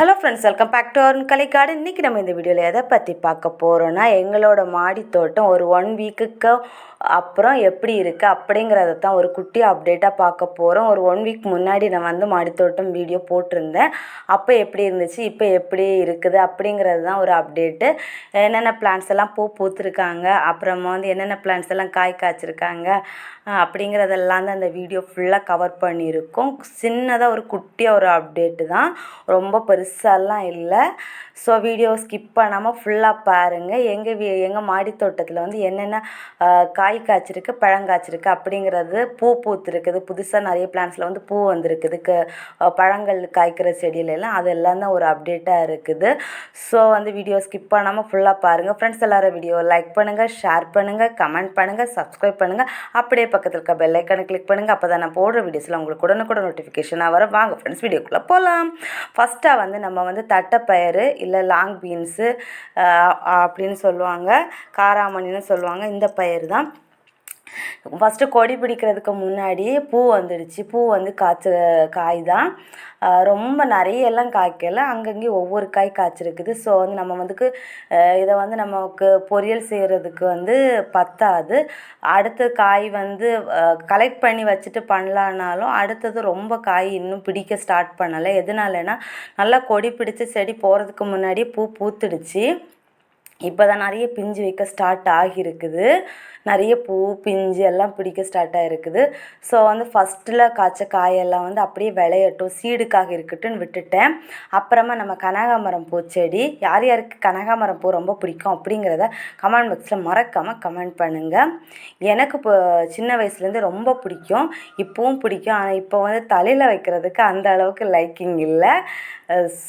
Hello friends welcome back to our Kalaikkadu இன்றைக்கி நம்ம இந்த வீடியோவில் எதை பற்றி பார்க்க போகிறோன்னா எங்களோட மாடி தோட்டம் ஒரு ஒன் வீக்குக்கு அப்புறம் எப்படி இருக்குது அப்படிங்கிறத தான் ஒரு குட்டி அப்டேட்டாக பார்க்க போகிறோம் ஒரு ஒன் வீக் முன்னாடி நான் வந்து மாடி தோட்டம் வீடியோ போட்டிருந்தேன். அப்போ எப்படி இருந்துச்சு இப்போ எப்படி இருக்குது அப்படிங்கிறது தான் ஒரு அப்டேட்டு என்னென்ன பிளான்ஸ் எல்லாம் பூ பூத்துருக்காங்க அப்புறமா வந்து என்னென்ன பிளான்ஸ் எல்லாம் காய் காய்ச்சிருக்காங்க அப்படிங்கிறதெல்லாம் தான் அந்த வீடியோ ஃபுல்லாக கவர் பண்ணியிருக்கோம். சின்னதாக ஒரு குட்டியாக ஒரு அப்டேட்டு தான். ரொம்ப பெருசு பெருசாலாம் இல்லை. ஸோ வீடியோ ஸ்கிப் பண்ணாமல் ஃபுல்லாக பாருங்கள் எங்கள் வீ எங்கள் மாடி தோட்டத்தில் வந்து என்னென்ன காய் காய்ச்சிருக்கு பழங்காய்ச்சிருக்கு அப்படிங்கிறது பூ பூத்துருக்குது. புதுசாக நிறைய பிளான்ஸில் வந்து பூ வந்திருக்குது. க பழங்கள் காய்க்கிற செடியில எல்லாம் அதெல்லாம் தான் ஒரு அப்டேட்டாக இருக்குது. ஸோ வந்து வீடியோ ஸ்கிப் பண்ணாமல் ஃபுல்லாக பாருங்கள் ஃப்ரெண்ட்ஸ் எல்லாரும் வீடியோ லைக் பண்ணுங்கள் ஷேர் பண்ணுங்கள் கமெண்ட் பண்ணுங்கள் சப்ஸ்கிரைப் பண்ணுங்கள் அப்படியே பக்கத்தில் இருக்க பெல் ஐக்கனை கிளிக் பண்ணுங்கள் அப்போ தான் நான் போடுற வீடியோஸில் உங்களுக்கு உடனுக்குடன் நோட்டிஃபிகேஷனாக வரும். வாங்க ஃப்ரெண்ட்ஸ் வீடியோக்குள்ளே போகலாம் ஃபஸ்ட்டாக வந்து நம்ம வந்து தட்டைப்பயிறு இல்லை லாங் பீன்ஸு அப்படின்னு சொல்லுவாங்க. காராமணின்னு சொல்லுவாங்க. இந்த பயிறு தான் ஃபஸ்ட்டு கொடி பிடிக்கிறதுக்கு முன்னாடி பூ வந்துடுச்சு. பூ வந்து காய்ச்ச காய் தான் ரொம்ப நிறைய எல்லாம் காய்க்கல. அங்கங்கே ஒவ்வொரு காய் காய்ச்சிருக்குது. ஸோ வந்து நம்ம வந்துக்கு இதை வந்து நமக்கு பொரியல் செய்கிறதுக்கு வந்து பத்தாது. அடுத்த காய் வந்து கலெக்ட் பண்ணி வச்சுட்டு பண்ணலான்னாலும் அடுத்தது ரொம்ப காய் இன்னும் பிடிக்க ஸ்டார்ட் பண்ணலை. எதனாலனா நல்லா கொடி பிடிச்சி செடி போகிறதுக்கு முன்னாடியே பூ பூத்துடுச்சு. இப்போ தான் நிறைய பிஞ்சு வைக்க ஸ்டார்ட் ஆகியிருக்குது. நிறைய பூ பிஞ்சு எல்லாம் பிடிக்க ஸ்டார்ட் ஆகிருக்குது ஸோ வந்து ஃபஸ்ட்டில் காய்ச்ச காயெல்லாம் வந்து அப்படியே விளையட்டும். சீடுக்காக இருக்கட்டும்னு விட்டுட்டேன். அப்புறமா நம்ம கனகாமரம் பூச்செடி யார் யாருக்கு கனகாமரம் பூ ரொம்ப பிடிக்கும் அப்படிங்கிறத கமெண்ட் பாக்ஸில் மறக்காமல் கமெண்ட் பண்ணுங்கள் எனக்கு இப்போ சின்ன வயசுலேருந்து ரொம்ப பிடிக்கும். இப்போவும் பிடிக்கும். ஆனால் இப்போ வந்து தலையில் வைக்கிறதுக்கு அந்த அளவுக்கு லைக்கிங் இல்லை.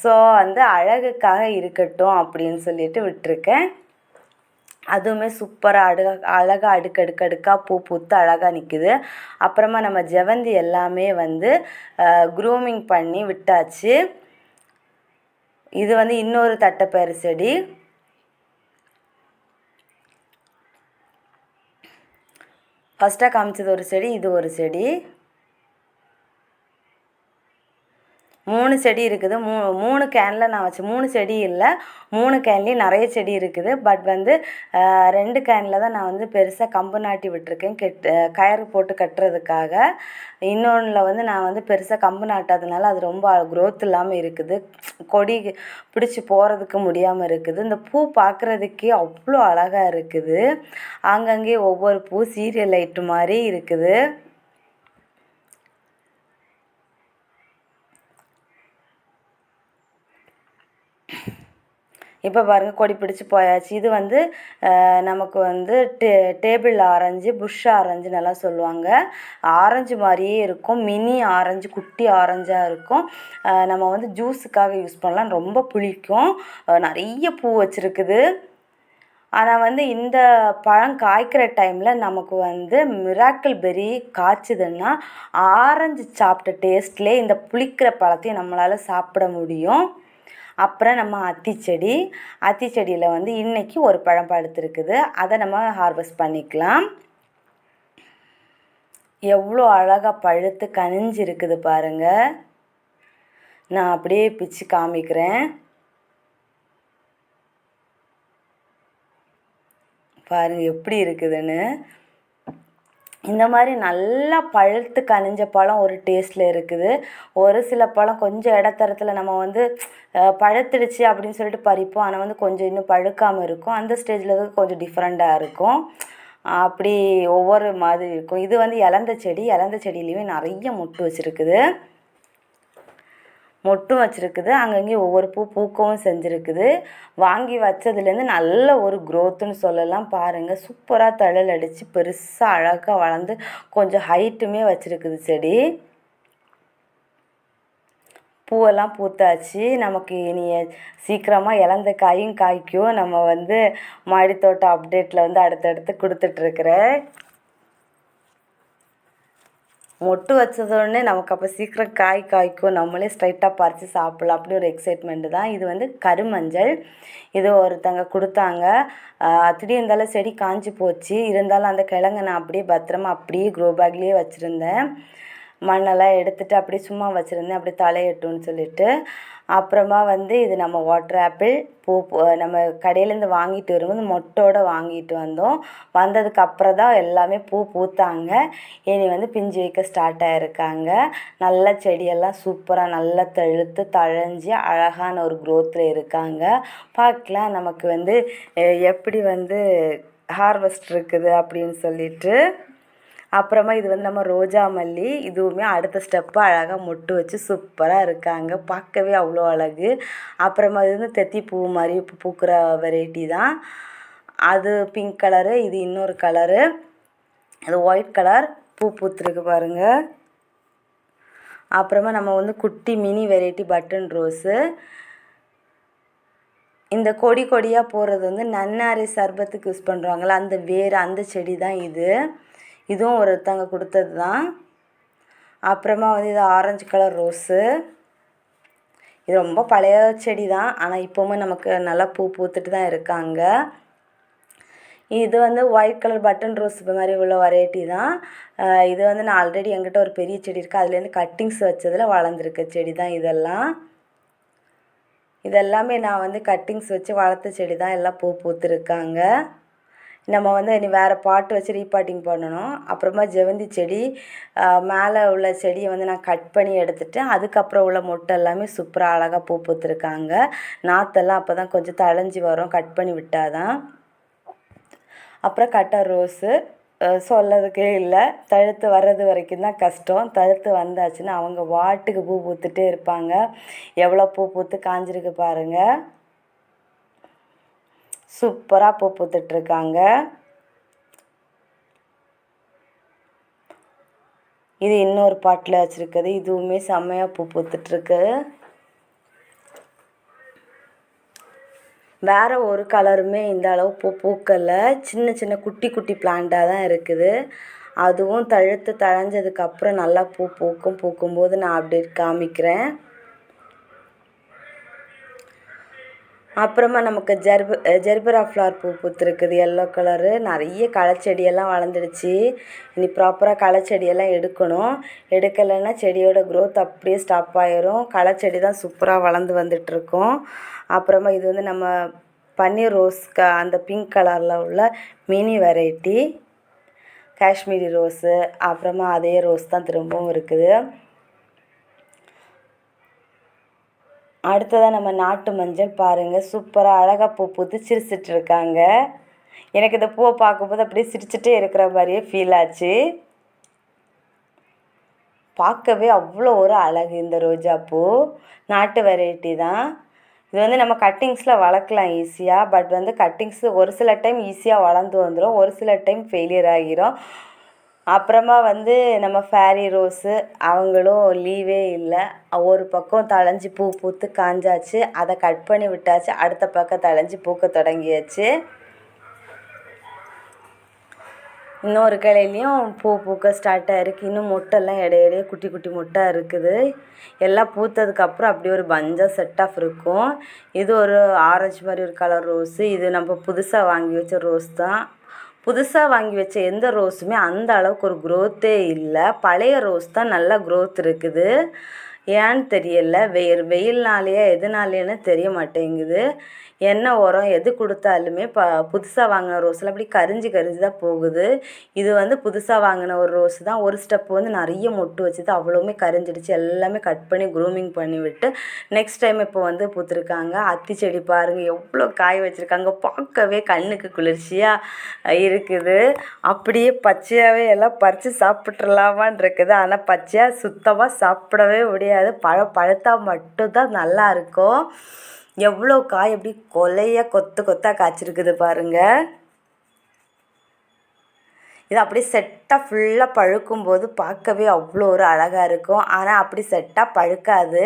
ஸோ வந்து அழகுக்காக இருக்கட்டும் அப்படின்னு சொல்லிட்டு விட்டுருக்கேன். அதுவுமே சூப்பராக அடு அழகாக அடுக்கு அடுக்கு அடுக்காக பூ பூத்து அழகாக நிற்குது அப்புறமா நம்ம ஜெவந்தி எல்லாமே வந்து க்ரூமிங் பண்ணி விட்டாச்சு. இது வந்து இன்னொரு தட்டைப்பயிறு செடி. ஃபஸ்ட்டாக காமிச்சது ஒரு செடி இது ஒரு செடி. மூணு செடி இருக்குது. மூ மூணு கேனில் நான் வச்சு மூணு செடி இல்லை மூணு கேன்லேயும் நிறைய செடி இருக்குது. பட் வந்து ரெண்டு கேனில் தான் நான் வந்து பெருசாக கம்பு நாட்டி விட்டுருக்கேன். கெட் கயிறு போட்டு கட்டுறதுக்காக. இன்னொன்றில் வந்து நான் வந்து பெருசாக கம்பு நாட்டாதனால அது ரொம்ப க்ரோத் இல்லாமல் இருக்குது. கொடி பிடிச்சி போகிறதுக்கு முடியாமல் இருக்குது. இந்த பூ பார்க்குறதுக்கே அவ்வளோ அழகாக இருக்குது. அங்கங்கே ஒவ்வொரு பூ சீரியல் லைட்டு மாதிரி இருக்குது. இப்போ பாருங்கள் கொடி பிடிச்சி போயாச்சு. இது வந்து நமக்கு வந்து டே டேபிள் ஆரஞ்சு புஷ் ஆரஞ்சு நல்லா சொல்லுவாங்க. ஆரஞ்சு மாதிரியே இருக்கும். மினி ஆரஞ்சு குட்டி ஆரஞ்சாக இருக்கும். நம்ம வந்து ஜூஸுக்காக யூஸ் பண்ணலாம். ரொம்ப புளிக்கும். நிறைய பூ வச்சுருக்குது. ஆனால் வந்து இந்த பழம் காய்க்கிற டைமில் நமக்கு வந்து மிராக்கிள் பெரி காய்ச்சதுன்னா ஆரஞ்சு சாப்பிட்ட டேஸ்ட்லேயே இந்த புளிக்கிற பழத்தையும் நம்மளால் சாப்பிட முடியும். அப்புறம் நம்ம அத்திச்செடி அத்திச்செடியில் வந்து இன்னைக்கு ஒரு பழம் பழுத்திருக்குது. அதை நம்ம ஹார்வெஸ்ட் பண்ணிக்கலாம். எவ்வளோ அழகாக பழுத்து கனிஞ்சு இருக்குது பாருங்க. நான் அப்படியே பிச்சு காமிக்கிறேன். பாருங்க எப்படி இருக்குதுன்னு. இந்த மாதிரி நல்லா பழுத்து கனிஞ்ச பழம் ஒரு டேஸ்ட்டில் இருக்குது. ஒரு சில பழம் கொஞ்சம் இடத்தரத்தில் நம்ம வந்து பழுத்துடுச்சு அப்படின்னு சொல்லிட்டு பறிப்போம். ஆனால் வந்து கொஞ்சம் இன்னும் பழுக்காமல் இருக்கும். அந்த ஸ்டேஜில் தான் கொஞ்சம் டிஃப்ரெண்ட்டாக இருக்கும். அப்படி ஒவ்வொரு மாதிரி இருக்கும். இது வந்து இலந்த செடி. இலந்த செடியிலையுமே நிறைய மொட்டு வச்சுருக்குது. மொட்டும் வச்சுருக்குது. அங்கங்கே ஒவ்வொரு பூ பூக்கவும் செஞ்சுருக்குது. வாங்கி வச்சதுலேருந்து நல்ல ஒரு க்ரோத்துன்னு சொல்லலாம் பாருங்கள் சூப்பராக தழல் அடித்து பெருசாக அழகாக வளர்ந்து கொஞ்சம் ஹைட்டுமே வச்சுருக்குது செடி. பூவெல்லாம் பூத்தாச்சு. நமக்கு இனி சீக்கிரமாக இழந்த காயும் காய்க்கும். நம்ம வந்து மாடித்தோட்டம் அப்டேட்டில் வந்து அடுத்தடுத்து கொடுத்துட்ருக்குறேன் மொட்டு வச்சதோடனே நமக்கு அப்போ சீக்கிரம் காய் காய்க்கும். நம்மளே ஸ்ட்ரைட்டாக பறித்து சாப்பிட்லாம். அப்படி ஒரு எக்ஸைட்மெண்ட்டு தான். இது வந்து கருமஞ்சள். இது ஒருத்தங்க கொடுத்தாங்க. ஆஹ் திடீர் இருந்தாலும் செடி காஞ்சி போச்சு. இருந்தாலும் அந்த கிழங்க நான் அப்படியே பத்திரமா அப்படியே க்ரோ பேக்லேயே வச்சுருந்தேன். மண்ணெல்லாம் எடுத்துட்டு அப்படியே சும்மா வச்சுருந்தேன். அப்படியே தலையட்டும்னு சொல்லிட்டு. அப்புறமா வந்து இது நம்ம வாட்டர் ஆப்பிள் பூ நம்ம கடையிலேருந்து வாங்கிட்டு வரும்போது மொட்டோடு வாங்கிட்டு வந்தோம். வந்ததுக்கு அப்புறம் தான் எல்லாமே பூ பூத்தாங்க. இனி வந்து பிஞ்சு வைக்க ஸ்டார்ட் ஆகிருக்காங்க நல்ல செடியெல்லாம் சூப்பராக நல்லா தழுத்து தழைஞ்சி அழகான ஒரு க்ரோத்தில் இருக்காங்க. பார்க்கலாம் நமக்கு வந்து எப்படி வந்து ஹார்வெஸ்ட் இருக்குது அப்படின்னு சொல்லிட்டு. அப்புறமா இது வந்து நம்ம ரோஜா மல்லி இதுவுமே அடுத்த ஸ்டெப்பாக அழகாக மொட்டு வச்சு சூப்பராக இருக்காங்க. பார்க்கவே அவ்வளோ அழகு. அப்புறமா இது வந்து தெத்தி பூ மாதிரி பூக்கிற வெரைட்டி தான். அது பிங்க் கலரு இது இன்னொரு கலரு அது ஒயிட் கலர் பூ பூத்துருக்கு பாருங்கள் அப்புறமா நம்ம வந்து குட்டி மினி வெரைட்டி பட்டன் ரோஸு இந்த கொடி கொடியாக போகிறது வந்து நன்னாரி சர்பத்துக்கு யூஸ் பண்ணுறாங்களா அந்த வேர் அந்த செடி தான் இது. இதுவும் ஒருத்தவங்க கொடுத்தது தான். அப்புறமா வந்து இது ஆரஞ்சு கலர் ரோஸு இது ரொம்ப பழைய செடி தான். ஆனால் இப்போவுமே நமக்கு நல்லா பூ பூத்துட்டு தான் இருக்காங்க. இது வந்து ஒயிட் கலர் பட்டன் ரோஸ் மாதிரி உள்ள வெரைட்டி தான். இது வந்து நான் ஆல்ரெடி என்கிட்ட ஒரு பெரிய செடி இருக்குது அதுலேருந்து கட்டிங்ஸ் வச்சதில் வளர்ந்துருக்க செடி தான் இதெல்லாம். இதெல்லாமே நான் வந்து கட்டிங்ஸ் வச்சு வளர்த்த செடி தான். எல்லாம் பூ பூத்துருக்காங்க. நம்ம வந்து இனி வேறு பாட்டு வச்சு ரீபாட்டிங் பண்ணணும். அப்புறமா ஜெவந்தி செடி மேலே உள்ள செடியை வந்து நான் கட் பண்ணி எடுத்துட்டேன். அதுக்கப்புறம் உள்ள மொட்டை எல்லாமே சூப்பராக அழகாக பூ பூத்துருக்காங்க. நாற்றெல்லாம் அப்போ தான் கொஞ்சம் தழைஞ்சி வரும். கட் பண்ணி விட்டால் தான் அப்புறம் கட்டை ரோஸு சொல்லதுக்கே இல்லை. தழுத்து வர்றது வரைக்கும் தான் கஷ்டம். தழுத்து வந்தாச்சுன்னா அவங்க வாட்டுக்கு பூ பூத்துட்டே இருப்பாங்க. எவ்வளோ பூ பூத்து காஞ்சிருக்கு பாருங்கள் சூப்பராக பூ பூத்துட்ருக்காங்க. இது இன்னொரு பாட்டில் வச்சுருக்குது. இதுவுமே செம்மையாக பூ பூத்துட்ருக்கு. வேறு ஒரு கலருமே இந்த அளவு பூ பூக்கலை. சின்ன சின்ன குட்டி குட்டி பிளான்ட்டாக தான் இருக்குது. அதுவும் தழுத்து தழைஞ்சதுக்கப்புறம் நல்லா பூ பூக்கும். பூக்கும்போது நான் அப்படி காமிக்கிறேன். அப்புறமா நமக்கு ஜெர்பு ஜெர்பரா ஃப்ளார் பூ பூத்துருக்குது எல்லோ கலரு நிறைய களைச்செடியெல்லாம் வளர்ந்துடுச்சு. இனி ப்ராப்பராக களைச்செடியெல்லாம் எடுக்கணும். எடுக்கலைன்னா செடியோட க்ரோத் அப்படியே ஸ்டாப் ஆயிரும். களைச்செடி தான் சூப்பராக வளர்ந்து வந்துட்டுருக்கோம். அப்புறமா இது வந்து நம்ம பன்னீர் ரோஸ் க அந்த பிங்க் கலரில் உள்ள மினி வெரைட்டி காஷ்மீரி ரோஸு அப்புறமா அதே ரோஸ் தான் திரும்பவும் இருக்குது. அடுத்ததாக நம்ம நாட்டு மஞ்சள் பாருங்கள் சூப்பராக அழகாக பூ பூத்து சிரிச்சிட்ருக்காங்க. எனக்கு இந்த பூவை பார்க்கும்போது அப்படியே சிரிச்சிட்டே இருக்கிற மாதிரியே ஃபீல் ஆச்சு. பார்க்கவே அவ்வளோ ஒரு அழகு இந்த ரோஜா பூ. நாட்டு வெரைட்டி தான். இது வந்து நம்ம கட்டிங்ஸில் வளர்க்கலாம் ஈஸியாக பட் வந்து கட்டிங்ஸு ஒரு சில டைம் ஈஸியாக வளர்ந்து வந்துடும் ஒரு சில டைம் ஃபெயிலியர் ஆகிரும். அப்புறமா வந்து நம்ம ஃபேரி ரோஸு அவங்களும் லீவே இல்லை. ஒரு பக்கம் தழைஞ்சி பூ பூத்து காஞ்சாச்சு. அதை கட் பண்ணி விட்டாச்சு. அடுத்த பக்கம் தழைஞ்சி பூக்க தொடங்கியாச்சு. இன்னொரு கிளையிலையும் பூ பூக்க ஸ்டார்ட் ஆகிருக்கு இன்னும் மொட்டெல்லாம் இடையிடையே குட்டி குட்டி மொட்டை இருக்குது. எல்லாம் பூத்ததுக்கப்புறம் அப்படியே ஒரு பஞ்சாக செட் ஆஃப் இருக்கும். இது ஒரு ஆரஞ்சு மாதிரி ஒரு கலர் ரோஸு இது நம்ம புதுசாக வாங்கி வச்ச ரோஸ் தான். புதுசாக வாங்கி வச்ச எந்த ரோஸுமே அந்த அளவுக்கு ஒரு க்ரோத்தே இல்லை. பழைய ரோஸ் தான் நல்லா க்ரோத் இருக்குது. ஏன்னு தெரியல? வெயில் வெயில்னாலேயா எதுனாலேன்னு தெரிய மாட்டேங்குது என்ன உரம் எது கொடுத்தாலுமே ப புதுசாக வாங்கின ரோஸில் அப்படி கரிஞ்சு கரிஞ்சு தான் போகுது. இது வந்து புதுசாக வாங்கின ஒரு ரோஸ் தான். ஒரு ஸ்டெப் வந்து நிறைய மொட்டு வச்சுது. அவ்வளோவுமே கரிஞ்சிடுச்சு. எல்லாமே கட் பண்ணி க்ரூமிங் பண்ணி விட்டு நெக்ஸ்ட் டைம் இப்போ வந்து பூத்துருக்காங்க. அத்தி செடி பாருங்கள் எவ்வளோ காய் வச்சுருக்காங்க. பார்க்கவே கண்ணுக்கு குளிர்ச்சியாக இருக்குது. அப்படியே பச்சையாகவே எல்லாம் பறித்து சாப்பிட்றலாமான் இருக்குது. ஆனால் பச்சையாக சுத்தமாக சாப்பிடவே முடியாது. பழம் பழுத்தா மட்டும்தான் நல்லா இருக்கும். எவ்வளோ காய் எப்படி கொலையாக கொத்து கொத்தாக காய்ச்சிருக்குது பாருங்கள் இது அப்படியே செட்டாக ஃபுல்லாக பழுக்கும் போது பார்க்கவே அவ்வளோ ஒரு அழகாக இருக்கும். ஆனால் அப்படி செட்டாக பழுக்காது.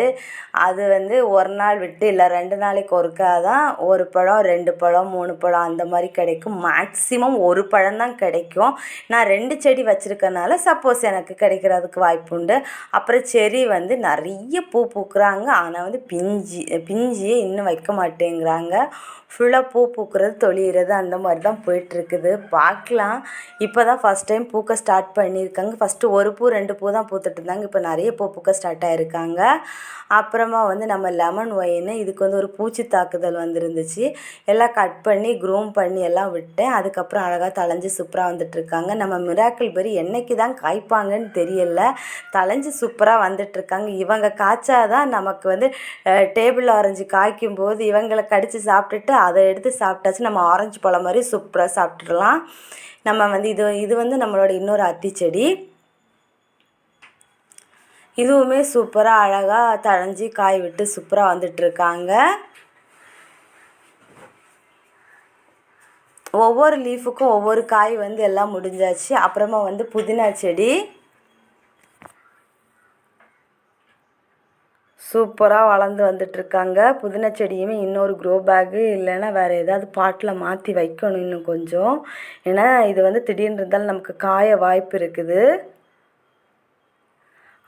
அது வந்து ஒரு நாள் விட்டு இல்லை ரெண்டு நாளைக்கு ஒருக்கா தான் ஒரு பழம் ரெண்டு பழம் மூணு பழம் அந்த மாதிரி கிடைக்கும். மேக்ஸிமம் ஒரு பழம் தான் கிடைக்கும். நான் ரெண்டு செடி வச்சுருக்கனால சப்போஸ் எனக்கு கிடைக்கிறதுக்கு வாய்ப்பு உண்டு. அப்புறம் செடி வந்து நிறைய பூ பூக்குறாங்க. ஆனால் வந்து பிஞ்சு பிஞ்சியே இன்னும் வைக்க மாட்டேங்கிறாங்க. ஃபுல்லாக பூ பூக்கிறது தொழிகிறது அந்த மாதிரி தான் போயிட்டுருக்குது. பார்க்கலாம். இப்போ தான் ஃபஸ்ட் டைம் பூக்க ஸ்டார்ட் பண்ணியிருக்காங்க. ஃபஸ்ட்டு ஒரு பூ ரெண்டு பூ தான் பூத்துட்டு இருந்தாங்க. இப்போ நிறைய பூ பூக்க ஸ்டார்ட் ஆகிருக்காங்க அப்புறமா வந்து நம்ம லெமன் ஒயின் இதுக்கு வந்து ஒரு பூச்சி தாக்குதல் வந்துருந்துச்சு. எல்லாம் கட் பண்ணி க்ரூம் பண்ணி எல்லாம் விட்டேன். அதுக்கப்புறம் அழகாக தலைஞ்சு சூப்பராக வந்துட்டுருக்காங்க. நம்ம மிராக்கிள் பெரி என்னைக்கு தான் காய்ப்பாங்கன்னு தெரியல. தலைஞ்சு சூப்பராக வந்துட்டுருக்காங்க. இவங்க காய்ச்சாதான் நமக்கு வந்து டேபிள் ஆரஞ்சு காய்க்கும் போது இவங்களை கடித்து சாப்பிட்டுட்டு அதை எடுத்து சாப்பிட்டாச்சு. நம்ம ஆரஞ்சு பழம் மாதிரி சூப்பராக சாப்பிட்டுடலாம். நம்ம வந்து இது இது வந்து நம்மளோட இன்னொரு அத்தி செடி. இதுவுமே சூப்பராக அழகாக தழைஞ்சி காய் விட்டு சூப்பராக வந்துட்டுருக்காங்க. ஒவ்வொரு லீஃபுக்கும் ஒவ்வொரு காய் வந்து எல்லாம் முடிஞ்சாச்சு. அப்புறமா வந்து புதினா செடி. சூப்பராக வளர்ந்து வந்துட்டுருக்காங்க. புதினா செடியுமே இன்னொரு க்ரோ பேக்கு இல்லைன்னா வேறு ஏதாவது பாட்டில் மாற்றி வைக்கணும் இன்னும் கொஞ்சம். ஏன்னா இது வந்து திடீர்னு இருந்தாலும் நமக்கு காய வாய்ப்பு இருக்குது.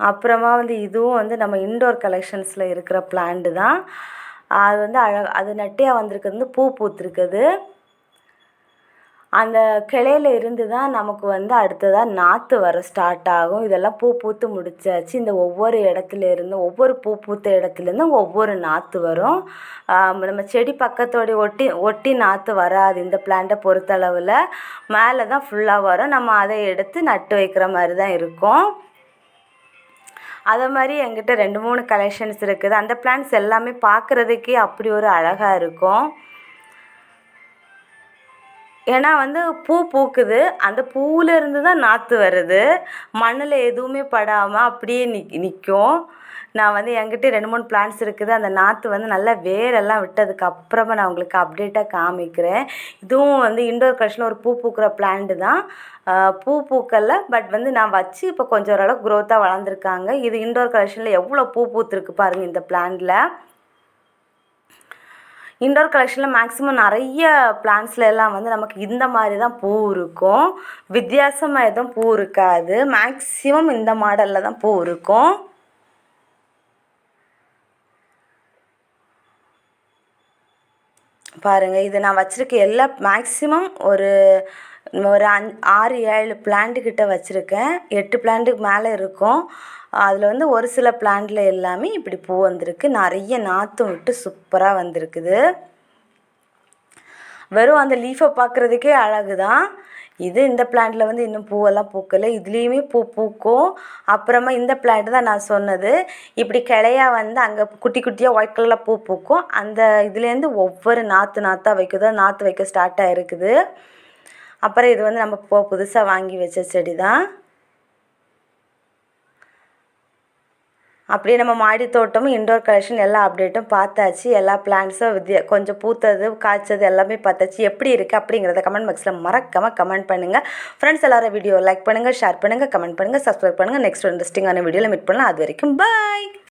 அப்புறமா வந்து இதுவும் வந்து நம்ம இன்டோர் கலெக்ஷன்ஸில் இருக்கிற பிளான்ட்டு தான். அது வந்து அழ அது நட்டியாக வந்திருக்கிறது வந்து பூ பூத்துருக்குது. அந்த கிளையில இருந்து தான் நமக்கு வந்து அடுத்ததாக நாற்று வர ஸ்டார்ட் ஆகும். இதெல்லாம் பூ பூத்து முடிச்சாச்சு. இந்த ஒவ்வொரு இடத்துல இருந்து ஒவ்வொரு பூ பூத்த இடத்துலேருந்தும் ஒவ்வொரு நாற்று வரும். நம்ம செடி பக்கத்தோடைய ஒட்டி ஒட்டி நாற்று வராது. இந்த பிளான்ட்டை பொறுத்தளவில் மேலே தான் ஃபுல்லாக வரும். நம்ம அதை எடுத்து நட்டு வைக்கிற மாதிரி தான் இருக்கும். அதை மாதிரி என்கிட்ட ரெண்டு மூணு கலெக்ஷன்ஸ் இருக்குது. அந்த பிளான்ட்ஸ் எல்லாமே பார்க்குறதுக்கே அப்படி ஒரு அழகாக இருக்கும். ஏன்னா வந்து பூ பூக்குது. அந்த பூவிலேருந்து தான் நாற்று வருது. மண்ணில் எதுவுமே படாமல் அப்படியே நிக் நிற்கும் நான் வந்து என்கிட்ட ரெண்டு மூணு பிளான்ஸ் இருக்குது. அந்த நாற்று வந்து நல்லா வேரெல்லாம் விட்டதுக்கு அப்புறமா நான் உங்களுக்கு அப்டேட்டாக காமிக்கிறேன். இதுவும் வந்து இண்டோர் கலெக்ஷனில் ஒரு பூ பூக்கிற பிளான்ட் தான். பூ பூக்கல. பட் வந்து நான் வச்சு இப்போ கொஞ்சம் ஓரளவுக்கு க்ரோத்தாக வளர்ந்துருக்காங்க. இது இண்டோர் கலெக்ஷனில் எவ்வளோ பூ பூத்துருக்கு பாருங்கள் இந்த பிளான்ட்டில் இண்டோர் கலெக்ஷனில் மேக்ஸிமம் நிறைய பிளான்ஸில் எல்லாம் வந்து நமக்கு இந்த மாதிரி தான் பூ இருக்கும். வித்தியாசமாக எதுவும் பூ இருக்காது. மேக்ஸிமம் இந்த மாடலில் தான் பூ இருக்கும். பாருங்கள் இது நான் வச்சுருக்க எல்லா மேக்ஸிமம் ஒரு ஒரு அஞ் ஆறு ஏழு பிளான்ட்டு கிட்ட வச்சுருக்கேன். எட்டு பிளான்ட்டுக்கு மேலே இருக்கும். அதில் வந்து ஒரு சில பிளான்ட்டில் எல்லாமே இப்படி பூ வந்திருக்கு. நிறைய நாற்றும் விட்டு சூப்பராக வந்திருக்குது. வெறும் அந்த லீஃபை பார்க்குறதுக்கே அழகு தான் இது இந்த பிளான்ட்டில் வந்து இன்னும் பூவெல்லாம் பூக்கலை. இதுலேயுமே பூ பூக்கும். அப்புறமா இந்த பிளான்ட் தான் நான் சொன்னது. இப்படி கிளையாக வந்து அங்கே குட்டி குட்டியாக ஒயிட் கலரில் பூ பூக்கும். அந்த இதுலேருந்து ஒவ்வொரு நாற்று நாற்றாக வைக்குதோ நாற்று வைக்க ஸ்டார்ட் ஆகிருக்குது அப்புறம் இது வந்து நம்ம இப்போ புதுசாக வாங்கி வச்ச செடி தான் அப்படியே நம்ம மாடி தோட்டமும் இன்டோர் கலெக்ஷன் எல்லா அப்டேட்டும் பார்த்தாச்சு. எல்லா பிளான்ஸும் வித்தியா கொஞ்சம் பூத்தது காய்ச்சது எல்லாமே பார்த்தாச்சு. எப்படி இருக்குது அப்படிங்கிறத கமெண்ட் பாக்ஸில் மறக்காமல் கமெண்ட் பண்ணுங்கள் ஃப்ரெண்ட்ஸ் எல்லாரும் வீடியோ லைக் பண்ணுங்கள் ஷேர் பண்ணுங்கள் கமெண்ட் பண்ணுங்கள் சப்ஸ்கிரைப் பண்ணுங்கள் நெக்ஸ்ட் இன்ட்ரெஸ்டிங்கான வீடியோவில் மீட் பண்ணலாம். அது வரைக்கும் பாய்